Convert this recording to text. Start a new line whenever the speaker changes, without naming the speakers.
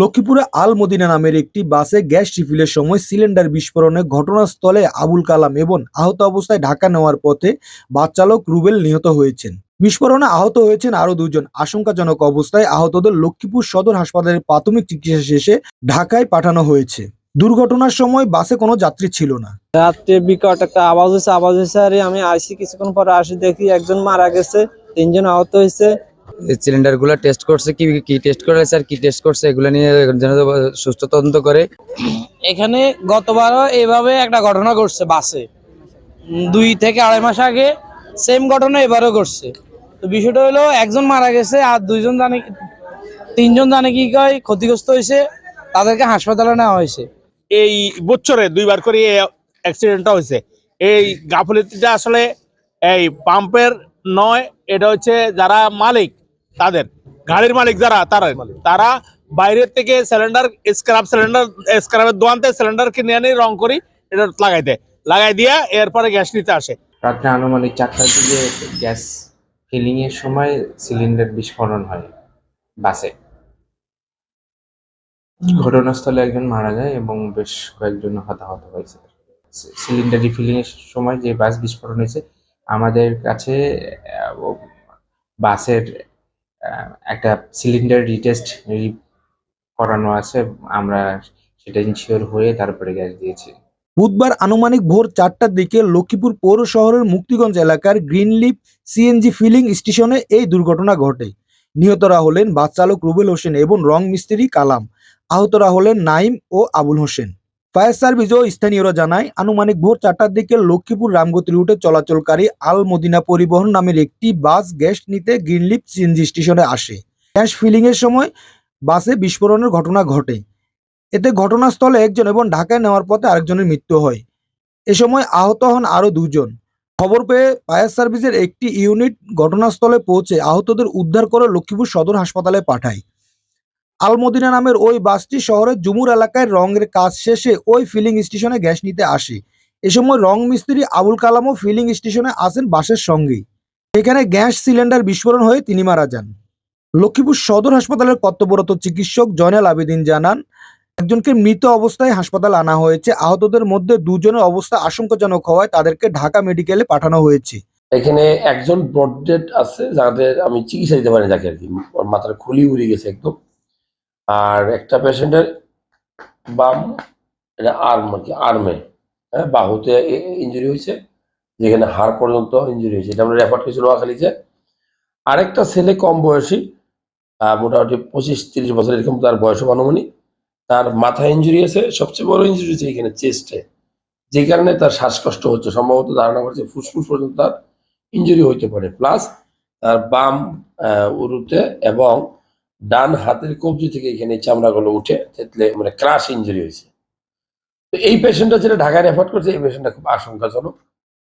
লক্ষ্মীপুরে আল মদিনা নামের একটি বাসে গ্যাস রিফিলের সময় সিলিন্ডার বিস্ফোরণে ঘটনাস্থলে আবুল কালাম এবং আহত অবস্থায় ঢাকা নেওয়ার পথে বাচ্চালক রুবেল নিহত হয়েছেন। বিস্ফোরণে আহত হয়েছেন আরও দুজন। আশঙ্কাজনক অবস্থায় আহতদের লক্ষ্মীপুর সদর হাসপাতালে প্রাথমিক চিকিৎসা শেষে ঢাকায় পাঠানো হয়েছে। দুর্ঘটনার সময় বাসে কোনো যাত্রী ছিল না।
রাত্রে বিকট একটা আওয়াজ হয়েছে আওয়াজ হয়েছে, আরে আমি আসি কিছুক্ষণ পরে আসি দেখি একজন মারা গেছে, তিনজন আহত হয়েছে।
সিলিন্ডারগুলো টেস্ট করছে কি কি টেস্ট করেছে আর কি টেস্ট করছে এগুলো নিয়ে যেন সুস্থ তদন্ত করে।
এখানে গতবারও এভাবে একটা ঘটনা ঘটছে বাসে। দুই থেকে আড়াই মাস আগে সেম ঘটনা এবারও ঘটছে। তো বিষয়টা হলো একজন মারা গেছে আর দুইজন জানে তিনজন জানে কি কয় ক্ষতিগ্রস্ত হয়েছে তাদেরকে হাসপাতালে নেওয়া হয়েছে।
এই বছরে দুইবার করে এই অ্যাক্সিডেন্টটা হয়েছে। এই গাফলিটিটা আসলে এই পাম্পের নয় এটা হচ্ছে যারা মালিক তাদের। গাড়ির মালিক যারা তারা তারা বাইরের থেকে সিলিন্ডার স্ক্রাব সিলিন্ডার স্ক্রাবের থেকে সিলিন্ডার কিনে আনি রং করি এটা লাগাই দেয়। লাগাই দিয়ে এরপরে গ্যাস নিতে আসে।
রাত্রে আনুমানিক চারটার দিকে গ্যাস ফিলিং এর সময় সিলিন্ডার বিস্ফোরণ হয় বাসে। ঘটনাস্থলে একজন মারা যায় এবং বেশ কয়েকজন হতাহত হয়েছে। সিলিন্ডার রিফিলিং এর সময় যে বাস বিস্ফোরণ হয়েছে আমাদের কাছে বাসের একটা সিলিন্ডার রিটেস্ট করানো আছে, আমরা সেটা ইনশিওর হয়ে তারপরে গ্যাস দিয়েছি।
বুধবার আনুমানিক ভোর চারটার দিকে লক্ষ্মীপুর পৌর শহরের মুক্তিগঞ্জ এলাকার গ্রিনলিপ সিএনজি ফিলিং স্টেশনে এই দুর্ঘটনা ঘটে। নিহতরা হলেন বাস চালক রুবেল হোসেন এবং রং মিস্ত্রি কালাম। আহতরা হলেন নাইম ও আবুল হোসেন। ফায়ার সার্ভিস ও স্থানীয়রা জানায়, আনুমানিক ভোর চারটার দিকে লক্ষ্মীপুর রামগতি রুটে চলাচলকারী আল মদিনা পরিবহন নামের একটি বাস গ্যাস নিতে গ্রিনলিপ সিএনজি স্টেশনে আসে। গ্যাস ফিলিং এর সময় বাসে বিস্ফোরণের ঘটনা ঘটে। এতে ঘটনাস্থলে একজন এবং ঢাকায় নেওয়ার পথে আরেকজনের মৃত্যু হয়। এ সময় আহত হন আরও দুজন। খবর পেয়ে ফায়ার সার্ভিসের একটি ইউনিট ঘটনাস্থলে পৌঁছে আহতদের উদ্ধার করে লক্ষ্মীপুর সদর হাসপাতালে পাঠায়। আলমদিনা নামের ওই বাসটি শহরের জুমুর এলাকায় রঙের কাজ শেষে ওই ফিলিং স্টেশনে গ্যাস নিতে আসে। এ সময় রং মিস্ত্রি আবুল কালামও ফিলিং স্টেশনে আসেন বাসের সঙ্গেই। এখানে গ্যাস সিলিন্ডার বিস্ফোরণ হয়ে তিনি মারা যান। লক্ষ্মীপুর সদর হাসপাতালের কর্তব্যরত চিকিৎসক জয়নাল আবেদিন জানান, একজনকে মৃত অবস্থায় হাসপাতাল আনা হয়েছে। আহতদের মধ্যে দুজনের অবস্থা আশঙ্কাজনক হওয়ায় তাদেরকে ঢাকা মেডিকেলে পাঠানো হয়েছে।
এখানে একজন ব্রডডেড আছে, যাদের আমি চিকিৎসা দিতে পারি যাকে আর কি। মাথার খুলি উড়ে গেছে একদম। আর একটা পেশেন্টের বাম, এটা আর্ম আর কি, আর্মে হ্যাঁ বাহুতে ইঞ্জুরি হয়েছে, যেখানে হাড় পর্যন্ত ইঞ্জুরি হয়েছে। এটা আমরা রেফার করেছি নোয়াখালীতে। আরেকটা ছেলে কম বয়সী মোটামুটি পঁচিশ তিরিশ বছর, এরকম তার বয়স আনুমানিক তার মাথায় ইঞ্জুরি আছে, সবচেয়ে বড় ইঞ্জুরি হচ্ছে এখানে চেস্টে যে কারণে তার শ্বাসকষ্ট হচ্ছে। সম্ভবত ধারণা করছে ফুসফুস পর্যন্ত তার ইঞ্জুরি হইতে পারে। প্লাস তার বাম উরুতে এবং ডান হাতের কবজি থেকে এখানে চামড়াগুলো উঠে থেতলে মানে ক্রাশ ইঞ্জুরি হয়েছে। তো এই পেশেন্টটা যেটা ঢাকায় রেফার করছে, এই পেশেন্টটা খুব আশঙ্কাজনক।